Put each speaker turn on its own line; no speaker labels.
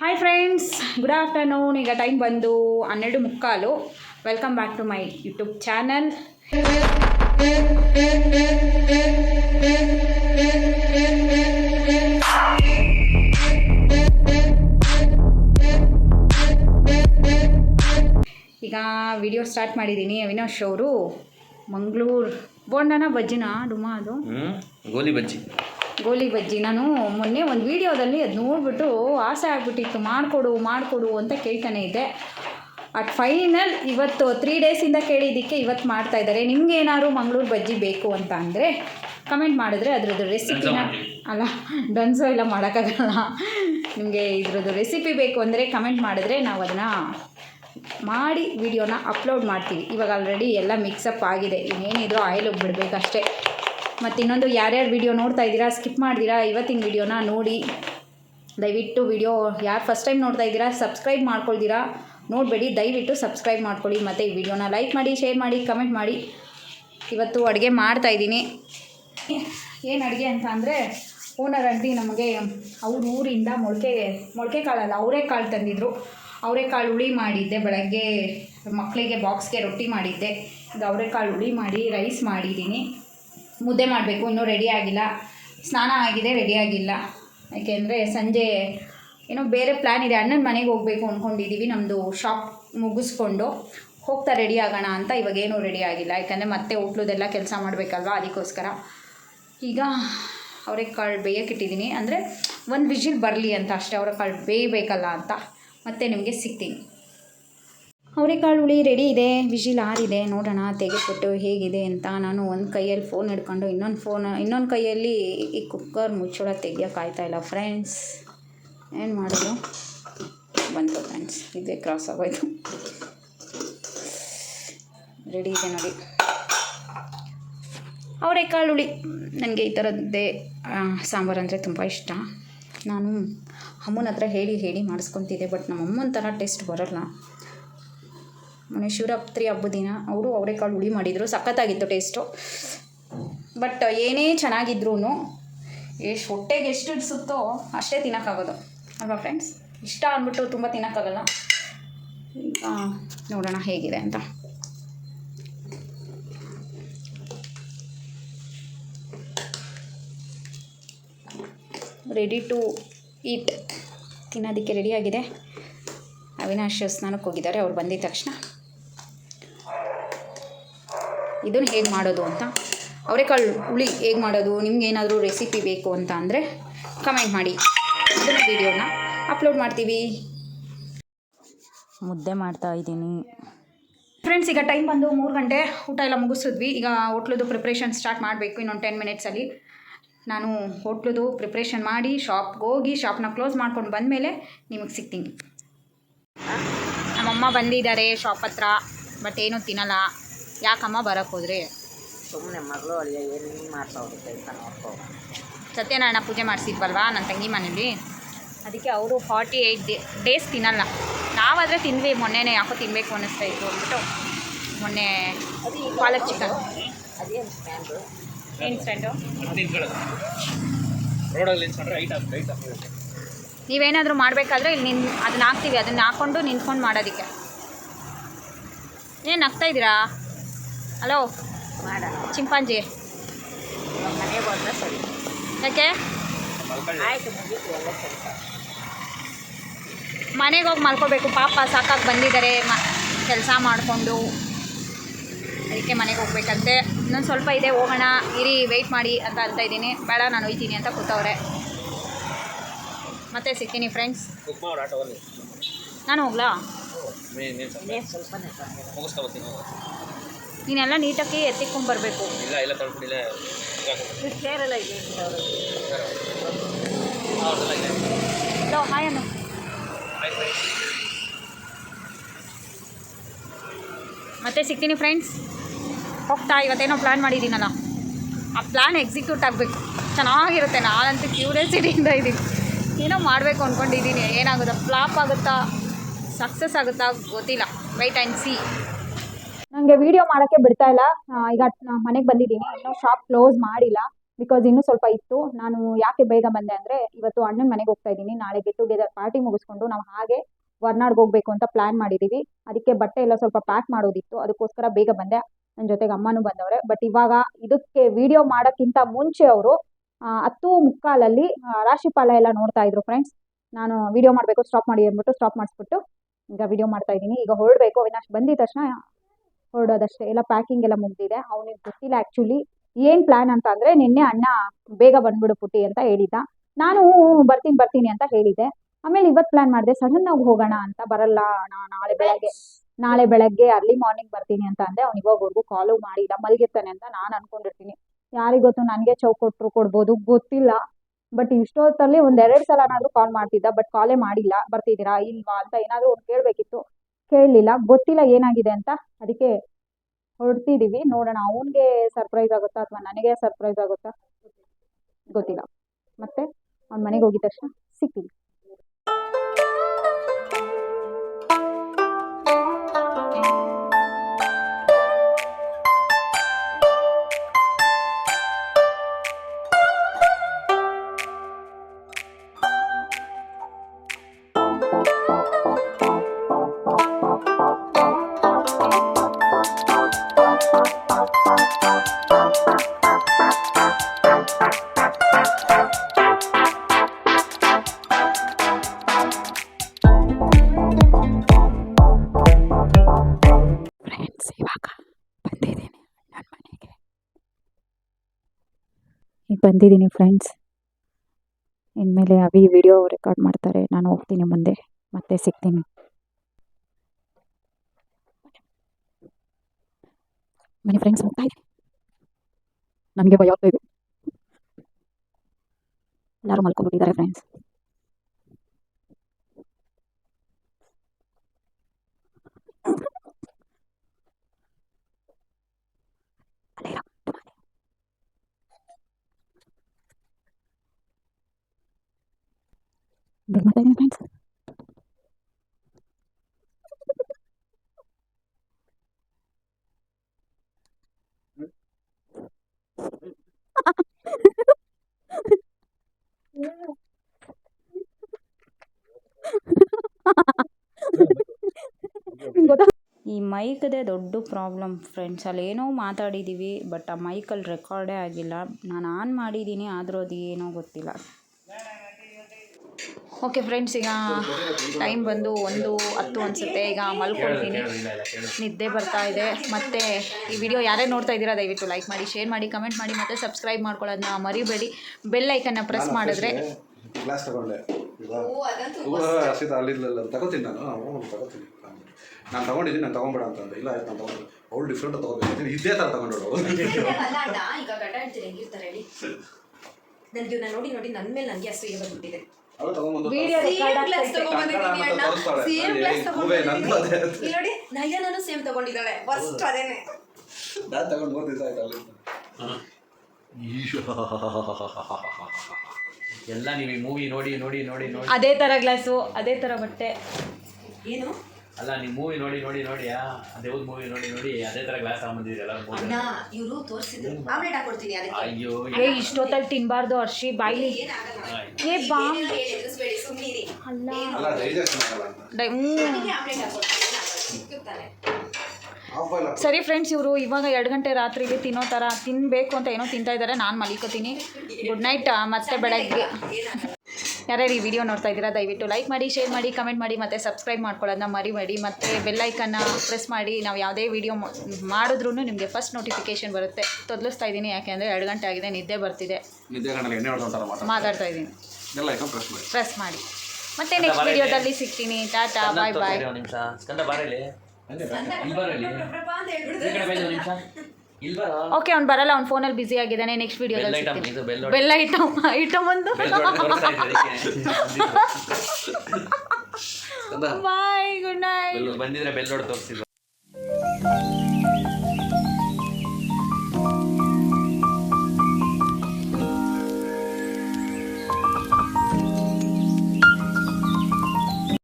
Hi friends good afternoon ಈಗ time ಬಂದು ಹನ್ನೆರಡು ಮುಕ್ಕಾಲು. Welcome back to my YouTube channel ಈಗ ವಿಡಿಯೋ ಸ್ಟಾರ್ಟ್ ಮಾಡಿದ್ದೀನಿ ಅವಿನಾಶ್ ಅವರು. ಮಂಗಳೂರು. ಬೋಂಡನ ಬಜ್ಜಿನ ಡುಮಾ ಅದು?
ಗೋಲಿ ಬಜ್ಜಿ.
ಗೋಲಿ ಬಜ್ಜಿ. ನಾನು ಮೊನ್ನೆ ಒಂದು ವೀಡಿಯೋದಲ್ಲಿ ಅದು ನೋಡಿಬಿಟ್ಟು ಆಸೆ ಆಗ್ಬಿಟ್ಟಿತ್ತು. ಮಾಡಿಕೊಡು ಮಾಡಿಕೊಡು ಅಂತ ಕೇಳ್ತಾನೆ ಇದ್ದೆ. ಅಟ್ ಫೈನಲ್ ಇವತ್ತು ತ್ರೀ ಡೇಸಿಂದ ಕೇಳಿದ್ದಕ್ಕೆ ಇವತ್ತು ಮಾಡ್ತಾ ಇದ್ದಾರೆ. ನಿಮ್ಗೆ ಏನಾದ್ರು ಮಂಗಳೂರು ಬಜ್ಜಿ ಬೇಕು ಅಂತ ಅಂದರೆ ಕಮೆಂಟ್ ಮಾಡಿದ್ರೆ ಅದ್ರದ್ದು ರೆಸಿಪಿನ ಅಲ್ಲ ಡನ್ಸೋ ಎಲ್ಲ ಮಾಡೋಕ್ಕಾಗಲ್ಲ. ನಿಮಗೆ ಇದ್ರದ್ದು ರೆಸಿಪಿ ಬೇಕು ಅಂದರೆ ಕಮೆಂಟ್ ಮಾಡಿದ್ರೆ ನಾವು ಅದನ್ನು ಮಾಡಿ ವಿಡಿಯೋನ ಅಪ್ಲೋಡ್ ಮಾಡ್ತೀವಿ. ಇವಾಗ ಆಲ್ರೆಡಿ ಎಲ್ಲ ಮಿಕ್ಸಪ್ ಆಗಿದೆ. ಇನ್ನೇನಿದ್ರು ಆಯಿಲ್ ಬಿಡಬೇಕಷ್ಟೇ. ಮತ್ತು ಇನ್ನೊಂದು ಯಾರ್ಯಾರು ವಿಡಿಯೋ ನೋಡ್ತಾ ಇದ್ದೀರಾ ಸ್ಕಿಪ್ ಮಾಡ್ತೀರಾ ಇವತ್ತಿನ ವಿಡಿಯೋನ ನೋಡಿ. ದಯವಿಟ್ಟು ವಿಡಿಯೋ ಯಾರು ಫಸ್ಟ್ ಟೈಮ್ ನೋಡ್ತಾ ಇದ್ದೀರಾ ಸಬ್ಸ್ಕ್ರೈಬ್ ಮಾಡ್ಕೊಳ್ತೀರಾ ನೋಡಬೇಡಿ, ದಯವಿಟ್ಟು ಸಬ್ಸ್ಕ್ರೈಬ್ ಮಾಡ್ಕೊಳ್ಳಿ. ಮತ್ತು ಈ ವಿಡಿಯೋನ ಲೈಕ್ ಮಾಡಿ ಶೇರ್ ಮಾಡಿ ಕಮೆಂಟ್ ಮಾಡಿ. ಇವತ್ತು ಅಡುಗೆ ಮಾಡ್ತಾ ಇದ್ದೀನಿ. ಏನು ಅಡುಗೆ ಅಂತ ಅಂದರೆ ಓನರ್ ಆಂಟಿ ನಮಗೆ ಅವ್ರ ಊರಿಂದ ಮೊಳಕೆ ಮೊಳಕೆ ಕಾಳಲ್ಲ, ಅವರೇ ಕಾಳು ತಂದಿದ್ರು. ಅವರೆಕಾಳು ಹುಳಿ ಮಾಡಿದ್ದೆ ಬೆಳಗ್ಗೆ. ಮಕ್ಕಳಿಗೆ ಬಾಕ್ಸ್ಗೆ ರೊಟ್ಟಿ ಮಾಡಿದ್ದೆ. ಈಗ ಅವರೆಕಾಳು ಹುಳಿ ಮಾಡಿ ರೈಸ್ ಮಾಡಿದ್ದೀನಿ. ಮುದ್ದೆ ಮಾಡಬೇಕು, ಇನ್ನೂ ರೆಡಿ ಆಗಿಲ್ಲ. ಸ್ನಾನ ಆಗಿದೆ ರೆಡಿ ಆಗಿಲ್ಲ. ಯಾಕೆಂದರೆ ಸಂಜೆ ಏನೋ ಬೇರೆ ಪ್ಲ್ಯಾನ್ ಇದೆ. ಅಣ್ಣನ ಮನೆಗೆ ಹೋಗಬೇಕು ಅಂದ್ಕೊಂಡಿದ್ದೀವಿ ನಮ್ಮದು ಶಾಪ್ ಮುಗಿಸ್ಕೊಂಡು. ಹೋಗ್ತಾ ರೆಡಿ ಆಗೋಣ ಅಂತ ಇವಾಗೇನೂ ರೆಡಿ ಆಗಿಲ್ಲ. ಯಾಕಂದರೆ ಮತ್ತೆ ಹೋಟ್ಲದೆಲ್ಲ ಕೆಲಸ ಮಾಡಬೇಕಲ್ವ ಅದಕ್ಕೋಸ್ಕರ. ಈಗ ಅವರೆಕಾಳು ಬೇಯಕ್ಕಿಟ್ಟಿದ್ದೀನಿ ಅಂದರೆ ಒಂದು ವಿಜಿಲ್ ಬರಲಿ ಅಂತ ಅಷ್ಟೇ. ಅವರೆಕಾಳು ಬೇಯಬೇಕಲ್ಲ ಅಂತ ಮತ್ತೆ ನಿಮಗೆ ಸಿಗ್ತೀನಿ. ಅವರೆಕಾಳು ಹುಳಿ ರೆಡಿ ಇದೆ, ವಿಶಿಲ್ ಆರಿದೆ ನೋಡೋಣ ತೆಗೆದುಬಿಟ್ಟು ಹೇಗಿದೆ ಅಂತ ನಾನು ಒಂದು ಕೈಯಲ್ಲಿ ಫೋನ್ ಹಿಡ್ಕೊಂಡು ಇನ್ನೊಂದು ಫೋನ್ ಇನ್ನೊಂದು ಕೈಯಲ್ಲಿ ಈ ಕುಕ್ಕರ್ ಮುಚ್ಚಳ ತೆಗಿಯೋಕೆ ಆಯ್ತಾ ಇಲ್ಲ ಫ್ರೆಂಡ್ಸ್ ಏನು ಮಾಡೋದು? ಬಂತು ಫ್ರೆಂಡ್ಸ್ ಇದೇ ಕ್ರಾಸ್ ಆಗೋಯ್ತು. ರೆಡಿ ಇದೆ ನೋಡಿ. ಅವರೆಕಾಳು ಹುಳಿ ನನಗೆ ಈ ಥರದ್ದೇ ಸಾಂಬಾರು ಅಂದರೆ ತುಂಬ ಇಷ್ಟ. ನಾನು ಅಮ್ಮನ ಹತ್ರ ಹೇಳಿ ಹೇಳಿ ಮಾಡಿಸ್ಕೊತಿದ್ದೆ ಬಟ್ ನಮ್ಮ ಅಮ್ಮನ ಥರ ಟೇಸ್ಟ್ ಬರೋಲ್ಲ. ಮೊನ್ನೆ ಶಿವರಾತ್ರಿ ಹಬ್ಬದ ದಿನ ಅವರು ಅವರೆಕಾಳು ಹುಳಿ ಮಾಡಿದರು. ಸಖತ್ತಾಗಿತ್ತು ಟೇಸ್ಟು ಬಟ್ ಏನೇ ಚೆನ್ನಾಗಿದ್ರೂ ಎಷ್ಟು ಹೊಟ್ಟೆಗೆ ಎಷ್ಟು ಇಡಿಸುತ್ತೋ ಅಷ್ಟೇ ತಿನ್ನೋಕ್ಕಾಗೋದು. ಅಲ್ವಾ ಫ್ರೆಂಡ್ಸ್ ಇಷ್ಟ ಅಂದ್ಬಿಟ್ಟು ತುಂಬ ತಿನ್ನೋಕ್ಕಾಗಲ್ಲ. ಈಗ ನೋಡೋಣ ಹೇಗಿದೆ ಅಂತ. ರೆಡಿ ಟು ಈಟ್ ತಿನ್ನೋದಕ್ಕೆ ರೆಡಿಯಾಗಿದೆ ಅವಿನಾಶ್ ಸ್ನಾನಕ್ಕೆ ಹೋಗಿದ್ದಾರೆ. ಅವ್ರು ಬಂದಿದ್ದ ತಕ್ಷಣ. ಇದನ್ನು ಹೇಗೆ ಮಾಡೋದು ಅಂತ. ಅವರೆಕಾಳು ಹುಳಿ ಹೇಗೆ ಮಾಡೋದು ನಿಮ್ಗೆ ಏನಾದರೂ ರೆಸಿಪಿ ಬೇಕು ಅಂತ ಅಂದರೆ ಕಮೆಂಟ್ ಮಾಡಿ. ಇದನ್ನು ವೀಡಿಯೋನ ಅಪ್ಲೋಡ್ ಮಾಡ್ತೀವಿ. ಮುದ್ದೆ ಮಾಡ್ತಾ ಇದ್ದೀನಿ. ಫ್ರೆಂಡ್ಸ್ ಈಗ ಟೈಮ್ ಬಂದು ಮೂರು ಗಂಟೆ ಊಟ ಎಲ್ಲ ಮುಗಿಸಿದ್ವಿ. ಈಗ ಹೋಟ್ಲದು ಪ್ರಿಪ್ರೇಷನ್ ಸ್ಟಾರ್ಟ್ ಮಾಡಬೇಕು ಇನ್ನೊಂದು ಟೆನ್ ಮಿನಿಟ್ಸಲ್ಲಿ ನಾನು ಹೋಟ್ಲದು ಪ್ರಿಪ್ರೇಷನ್ ಮಾಡಿ ಶಾಪ್ಗೆ ಹೋಗಿ ಶಾಪ್ನ ಕ್ಲೋಸ್ ಮಾಡ್ಕೊಂಡು ಬಂದಮೇಲೆ ನಿಮಗೆ ಸಿಗ್ತೀನಿ. ನಮ್ಮಮ್ಮ ಬಂದಿದ್ದಾರೆ ಶಾಪ್ ಹತ್ರ ಬಟ್ ಏನೂ ತಿನ್ನಲ್ಲ. ಯಾಕಮ್ಮ ಬರೋಕ್ಕೆ ಹೋದ್ರಿ?
ಸುಮ್ಮನೆ ಮಗಳು ಅಳಿಯ ಏನು ಮಾಡ್ತಾವ್ರಿ ಕೆಲಸ ನೋಡ್ಕೋ.
ಸತ್ಯನಾರಾಯಣ ಪೂಜೆ ಮಾಡಿಸಿದ್ವಲ್ವಾ ನನ್ನ ತಂಗಿ ಮನೇಲಿ? ಅದಕ್ಕೆ ಅವರು ಫಾರ್ಟಿ ಏಯ್ಟ್ ಡೇ ಡೇಸ್ ತಿನ್ನಲ್ಲ. ನಾವಾದರೆ ತಿನ್ವಿ ಮೊನ್ನೆನೇ ಯಾಕೋ ತಿನ್ಬೇಕು ಅನ್ನಿಸ್ತಾ ಇತ್ತು ಅಂದ್ಬಿಟ್ಟು. ಮೊನ್ನೆ ಪಾಲಕ್ ಚಿಕನ್
ಅದೇನು ಸ್ಟ್ಯಾಂಡು
ಏನು ಸ್ಟ್ಯಾಂಡು ನೀವೇನಾದರೂ ಮಾಡಬೇಕಾದ್ರೆ ಇಲ್ಲಿ ನಿನ್ ಅದನ್ನ ಹಾಕ್ತೀವಿ ಅದನ್ನ ಹಾಕ್ಕೊಂಡು ನಿಂತ್ಕೊಂಡು ಮಾಡೋದಕ್ಕೆ. ಏನು ಹಾಕ್ತಾ ಇದ್ದೀರಾ? ಹಲೋ. ಚಿಂಪಾಂಜಿ.
ಮನೆಗೆ ಸರಿ.
ಯಾಕೆ?
ಆಯ್ತು ಮುಗೀತು ಎಲ್ಲ ಕೆಲಸ
ಮನೆಗೆ ಹೋಗಿ ಮಲ್ಕೋಬೇಕು. ಪಾಪ ಸಾಕಾಗಿ ಬಂದಿದ್ದಾರೆ ಮ ಕೆಲಸ ಮಾಡಿಕೊಂಡು. ಅದಕ್ಕೆ ಮನೆಗೆ ಹೋಗ್ಬೇಕಂತೆ. ಇನ್ನೊಂದು ಸ್ವಲ್ಪ ಇದೆ ಹೋಗೋಣ. ಇರಿ ವೆಯ್ಟ್ ಮಾಡಿ ಅಂತ ಅಂತ ಇದ್ದೀನಿ. ಬೇಡ ನಾನು ಹೋಯ್ತೀನಿ ಅಂತ ಕೂತವ್ರೆ. ಮತ್ತೆ ಸಿಗ್ತೀನಿ ಫ್ರೆಂಡ್ಸ್ ನಾನು ಹೋಗ್ಲಾ?
ಸ್ವಲ್ಪ.
ನೀನೆಲ್ಲ ನೀಟಾಗಿ ಎತ್ತಿಕೊಂಡು ಬರಬೇಕು.
ಇಲ್ಲ
ಇದೆ
ಹಲೋ ಹಾಯ್ ಮತ್ತೆ ಸಿಗ್ತೀನಿ ಫ್ರೆಂಡ್ಸ್ ಹೋಗ್ತಾ ಇವತ್ತೇನೋ ಪ್ಲ್ಯಾನ್ ಮಾಡಿದ್ದೀನಲ್ಲ. ಆ ಪ್ಲ್ಯಾನ್ ಎಕ್ಸಿಕ್ಯೂಟ್ ಆಗಬೇಕು. ಚೆನ್ನಾಗಿರುತ್ತೆ ನಾನಂತೂ ಕ್ಯೂರಿಯಾಸಿಟಿಯಿಂದ ಇದ್ದೀನಿ. ಏನೋ ಮಾಡಬೇಕು ಅಂದ್ಕೊಂಡಿದ್ದೀನಿ ಏನಾಗುತ್ತಾ ಫ್ಲಾಪ್ ಆಗುತ್ತಾ ಸಕ್ಸಸ್ ಆಗುತ್ತಾ ಗೊತ್ತಿಲ್ಲ. ವೈಟ್ ಆ್ಯಂಡ್ ಸಿ ನನಗೆ ವಿಡಿಯೋ ಮಾಡೋಕ್ಕೆ ಬಿಡ್ತಾ ಇಲ್ಲ. ಈಗ ಮನೆಗೆ ಬಂದಿದ್ದೀನಿ. ಇನ್ನೂ ಶಾಪ್ ಕ್ಲೋಸ್ ಮಾಡಿಲ್ಲ. ಬಿಕಾಸ್ ಇನ್ನೂ ಸ್ವಲ್ಪ ಇತ್ತು. ನಾನು ಯಾಕೆ ಬೇಗ ಬಂದೆ ಅಂದರೆ, ಇವತ್ತು ಅಣ್ಣನ ಮನೆಗೆ ಹೋಗ್ತಾ ಇದ್ದೀನಿ. ನಾಳೆ ಗೆಟ್ ಟುಗೆದರ್ ಪಾರ್ಟಿ ಮುಗಿಸ್ಕೊಂಡು ನಾವು ಹಾಗೆ ಹೊರ್ನಾಡ್ಗೆ ಹೋಗಬೇಕು ಅಂತ ಪ್ಲ್ಯಾನ್ ಮಾಡಿದ್ದೀವಿ ಅದಕ್ಕೆ ಬಟ್ಟೆ ಎಲ್ಲ ಸ್ವಲ್ಪ ಪ್ಯಾಕ್ ಮಾಡೋದಿತ್ತು. ಅದಕ್ಕೋಸ್ಕರ ಬೇಗ ಬಂದೆ. ನನ್ನ ಜೊತೆಗೆ ಅಮ್ಮನೂ ಬಂದವ್ರೆ. ಬಟ್ ಇವಾಗ ಇದಕ್ಕೆ ವಿಡಿಯೋ ಮಾಡೋಕ್ಕಿಂತ ಮುಂಚೆ ಅವರು ಹತ್ತು ಮುಕ್ಕಾಲಲ್ಲಿ ರಾಶಿಪಾಲ ಎಲ್ಲ ನೋಡ್ತಾ ಇದ್ರು ಫ್ರೆಂಡ್ಸ್ ನಾನು ವಿಡಿಯೋ ಮಾಡಬೇಕು ಸ್ಟಾಪ್ ಮಾಡಿ ಅಂದ್ಬಿಟ್ಟು ಸ್ಟಾಪ್ ಮಾಡಿಸ್ಬಿಟ್ಟು ಈಗ ವಿಡಿಯೋ ಮಾಡ್ತಾ ಇದ್ದೀನಿ. ಈಗ ಹೊರಡಬೇಕು. ಅವಿನಾಶ್ ಬಂದಿದ ತಕ್ಷಣ ಹೊರಡೋದಷ್ಟೇ ಎಲ್ಲ ಪ್ಯಾಕಿಂಗ್ ಎಲ್ಲ ಮುಗಿದಿದೆ. ಅವನಿಗೆ ಗೊತ್ತಿಲ್ಲ ಆ್ಯಕ್ಚುಲಿ ಏನು ಪ್ಲ್ಯಾನ್ ಅಂತ ಅಂದರೆ ನಿನ್ನೆ ಅಣ್ಣ ಬೇಗ ಬಂದ್ಬಿಡು ಪುಟ್ಟಿ ಅಂತ ಹೇಳಿದ್ದ. ನಾನು ಬರ್ತೀನಿ ಬರ್ತೀನಿ ಅಂತ ಹೇಳಿದ್ದೆ. ಆಮೇಲೆ ಇವತ್ತು ಪ್ಲ್ಯಾನ್ ಮಾಡಿದೆ ನಾವು ಹೋಗೋಣ ಅಂತ ಬರಲ್ಲ ಅಣ್ಣ ನಾಳೆ ಬೆಳಗ್ಗೆ. ನಾಳೆ ಬೆಳಗ್ಗೆ ಅರ್ಲಿ ಮಾರ್ನಿಂಗ್ ಬರ್ತೀನಿ ಅಂತ ಅಂದೆ. ಅವ್ನಿಗೆ ಹೋಗೋರ್ಗು ಕಾಲು ಮಾಡಿಲ್ಲ, ಮಲಗಿರ್ತಾನೆ ಅಂತ ನಾನು ಅನ್ಕೊಂಡಿರ್ತೀನಿ. ಯಾರಿಗೆ ಗೊತ್ತು, ನನಗೆ ಚೌಕ್ ಕೊಟ್ಟರು ಕೊಡ್ಬೋದು, ಗೊತ್ತಿಲ್ಲ. ಬಟ್ ಇಷ್ಟೊತ್ತಲ್ಲಿ ಒಂದು ಎರಡು ಸಲನಾದರೂ ಕಾಲ್ ಮಾಡ್ತಿದ್ದ ಬಟ್ ಕಾಲೇ ಮಾಡಿಲ್ಲ. ಬರ್ತಿದ್ದೀರಾ, ಇಲ್ವಾ ಅಂತ ಏನಾದರೂ ಒಂದು ಕೇಳಬೇಕಿತ್ತು. ಕೇಳಲಿಲ್ಲ. ಗೊತ್ತಿಲ್ಲ ಏನಾಗಿದೆ ಅಂತ ಅದಕ್ಕೆ ಹೊರಡ್ತಿದ್ದೀವಿ ನೋಡೋಣ, ಅವನಿಗೆ ಸರ್ಪ್ರೈಸ್ ಆಗುತ್ತಾ ಅಥವಾ ನನಗೆ ಸರ್ಪ್ರೈಸ್ ಆಗುತ್ತಾ ಗೊತ್ತಿಲ್ಲ. ಮತ್ತೆ ಅವ್ನ ಮನೆಗೆ ಹೋಗಿದ ತಕ್ಷಣ ಸಿಗ್ತೀನಿ ಈಗ ಬಂದಿದ್ದೀನಿ ಫ್ರೆಂಡ್ಸ್ ಇನ್ಮೇಲೆ ಅವಿ ವಿಡಿಯೋ ರೆಕಾರ್ಡ್ ಮಾಡ್ತಾರೆ ನಾನು ಹೋಗ್ತೀನಿ ಮುಂದೆ ಮತ್ತೆ ಸಿಗ್ತೀನಿ ಮನೆ ಫ್ರೆಂಡ್ಸ್ ಹೋಗ್ತಾ ಇದ್ದೀನಿ ನನಗೆ ಭಯ ಆಗ್ತಾ ಇದೆ ಎಲ್ಲರೂ ಮಲ್ಕೊಬಿಟ್ಟಿದ್ದಾರೆ ಫ್ರೆಂಡ್ಸ್ ಬೇಗ ಮಾಡ್ತಾ ಇದ್ದೀನಿ ಫ್ರೆಂಡ್ಸ್ ಈ ಮೈಕ್ದೇ ದೊಡ್ಡ ಪ್ರಾಬ್ಲಮ್ ಫ್ರೆಂಡ್ಸ್. ಅಲ್ಲಿ ಏನೋ ಮಾತಾಡಿದ್ದೀವಿ ಬಟ್ ಆ ಮೈಕಲ್ಲಿ ರೆಕಾರ್ಡೇ ಆಗಿಲ್ಲ. ನಾನು ಆನ್ ಮಾಡಿದ್ದೀನಿ ಆದರೂ ಅದು ಏನೋ ಗೊತ್ತಿಲ್ಲ. ಓಕೆ ಫ್ರೆಂಡ್ಸ್, ಈಗ ಟೈಮ್ ಬಂದು ಒಂದು ಹತ್ತು ಅನಿಸುತ್ತೆ. ಈಗ ಮಲ್ಕೊಳ್ತೀನಿ. ನಿದ್ದೆ ಬರ್ತಾ ಇದೆ. ಮತ್ತು ಈ ವಿಡಿಯೋ ಯಾರೇ ನೋಡ್ತಾ ಇದ್ದೀರಾ, ದಯವಿಟ್ಟು ಲೈಕ್ ಮಾಡಿ ಶೇರ್ ಮಾಡಿ ಕಮೆಂಟ್ ಮಾಡಿ, ಮತ್ತು ಸಬ್ಸ್ಕ್ರೈಬ್ ಮಾಡ್ಕೊಳ್ಳೋದನ್ನ ಮರಿಬೇಡಿ. ಬೆಲ್ ಐಕನ್ನ ಪ್ರೆಸ್ ಮಾಡಿದ್ರೆ
ಹಸಿದ ಅಲ್ಲಿಲ್ಲ ತಗೋತೀನಿ ನಾನು. ತಗೋತೀನಿ ನಾನು ತಗೊಂಡಿದ್ದೀನಿ ನಾನು ತಗೊಂಬೇಡ ಅಂತ ಅಂದೆ. ಇಲ್ಲ ನಾನು ತಗೊಂಡು ಅವಳು ಡಿಫ್ರೆಂಟ್ ತಗೋಬೇಕು ಇದೇ ಥರ ತಗೊಂಡು
ನನಗೆ ಇವ್ನ ನೋಡಿ ನೋಡಿ ನನ್ನ ಮೇಲೆ ನನಗೆ ಅಸೂಯೆ ಬಂದ್ಬಿಟ್ಟಿದೆ. ನೋಡಿ ನಯ್ಯ ನಾನು ಸೇಮ್ ತಗೊಂಡಿದ್ದಾಳೆ. ಫಸ್ಟ್ ಅದೇನೆ.
ನಾನು ತಗೊಂಡು ಮೂರು ದಿವಸ ಆಯ್ತು ಅಲ್ಲಿ
ಎಲ್ಲ ನೀವು ಈ ಮೂವಿ ನೋಡಿ ನೋಡಿ ನೋಡಿ ನೋಡಿ.
ಅದೇ ತರ ಗ್ಲಾಸು ಅದೇ ತರ ಬಟ್ಟೆ.
ಏನು?
ಅಲ್ಲ ನೀವು ಮೂವಿ ನೋಡಿ ನೋಡಿ ನೋಡಿ ಆ ದೇವ್ರ ಮೂವಿ ನೋಡಿ ನೋಡಿ ಅದೇ ತರ ಗ್ಲಾಸ್ ತಗೊಂಬಂದಿದ್ದೀರಲ್ಲ
ಅಣ್ಣ ಇವರು ತೋರಿಸಿದ್ರು ಆಮ್ಲೆಟ್ ಹಾಕೊಡ್ತೀನಿ ಅದಕ್ಕೆ.
ಅಯ್ಯೋ
ಏ ಇಷ್ಟೊತ್ತಲ್ಲಿ ತಿನ್ಬಾರ್ದು ಅರ್ಶಿ ಬಾಯ್ಲಿ
ಏನಾಗಲ್ಲ
ಏ ಬಾ
ಎದುರಿಸ್ಬೇಡಿ ಸುಮ್ಮನಿರಿ
ಅಲ್ಲ.
ಅಲ್ಲ
ಡೈ- ಹ್ಞೂ
ಆಮ್ಲೆಟ್ ಹಾಕೊಡ್ತೀನಿ
ಸರಿ ಫ್ರೆಂಡ್ಸ್ ಇವರು ಇವಾಗ ಎರಡು ಗಂಟೆ ರಾತ್ರಿಗೆ ತಿನ್ನೋ ಥರ ತಿನ್ನಬೇಕು ಅಂತ ಏನೋ ತಿಂತಾ ಇದ್ದಾರೆ ನಾನು ಮಲಿಕೋತೀನಿ. ಗುಡ್ ನೈಟ್ ಮತ್ತೆ ಬೆಳಗ್ಗೆ. ಯಾರ್ಯಾರು ಈ ವಿಡಿಯೋ ನೋಡ್ತಾ ಇದ್ದೀರಾ ದಯವಿಟ್ಟು ಲೈಕ್ ಮಾಡಿ ಶೇರ್ ಮಾಡಿ ಕಮೆಂಟ್ ಮಾಡಿ ಮತ್ತು ಸಬ್ಸ್ಕ್ರೈಬ್ ಮಾಡ್ಕೊಳ್ಳೋದನ್ನ ಮರಿಬೇಡಿ ಮತ್ತು ಬೆಲ್ಲೈಕನ್ನ ಪ್ರೆಸ್ ಮಾಡಿ ನಾವು ಯಾವುದೇ ವಿಡಿಯೋ ಮಾಡಿದ್ರೂ ನಿಮಗೆ ಫಸ್ಟ್ ನೋಟಿಫಿಕೇಶನ್ ಬರುತ್ತೆ. ತೊದಲಿಸ್ತಾ ಇದ್ದೀನಿ ಯಾಕೆಂದರೆ ಎರಡು ಗಂಟೆ ಆಗಿದೆ ನಿದ್ದೆ ಬರ್ತಿದೆ. ಮಾತಾಡ್ತಾ ಇದ್ದೀನಿ.
ಪ್ರೆಸ್ ಮಾಡಿ.
ಮತ್ತೆ ನೆಕ್ಸ್ಟ್ ವಿಡಿಯೋದಲ್ಲಿ ಸಿಗ್ತೀನಿ. ಟಾಟಾ ಬಾಯ್ ಬಾಯ್ ಓಕೆ ಅವ್ನು ಬರಲ್ಲ ಅವ್ನು ಫೋನಲ್ಲಿ ಬ್ಯುಸಿ ಆಗಿದ್ದಾನೆ ನೆಕ್ಸ್ಟ್
ವಿಡಿಯೋ
ವಿಡಿಯೋದಲ್ಲಿ ಸಿಗ್ತೀನಿ ಬೆಲ್ಲ ಐಟಮ್ ಐಟಮ್ ಒಂದು. ಬಾಯ್ ಗುಡ್ ನೈಟ್
ಬೆಲ್ ಬಂದಿದ್ರೆ ಬೆಲ್ ನೋಡಿ ತೋರಿಸಿದ್ರು.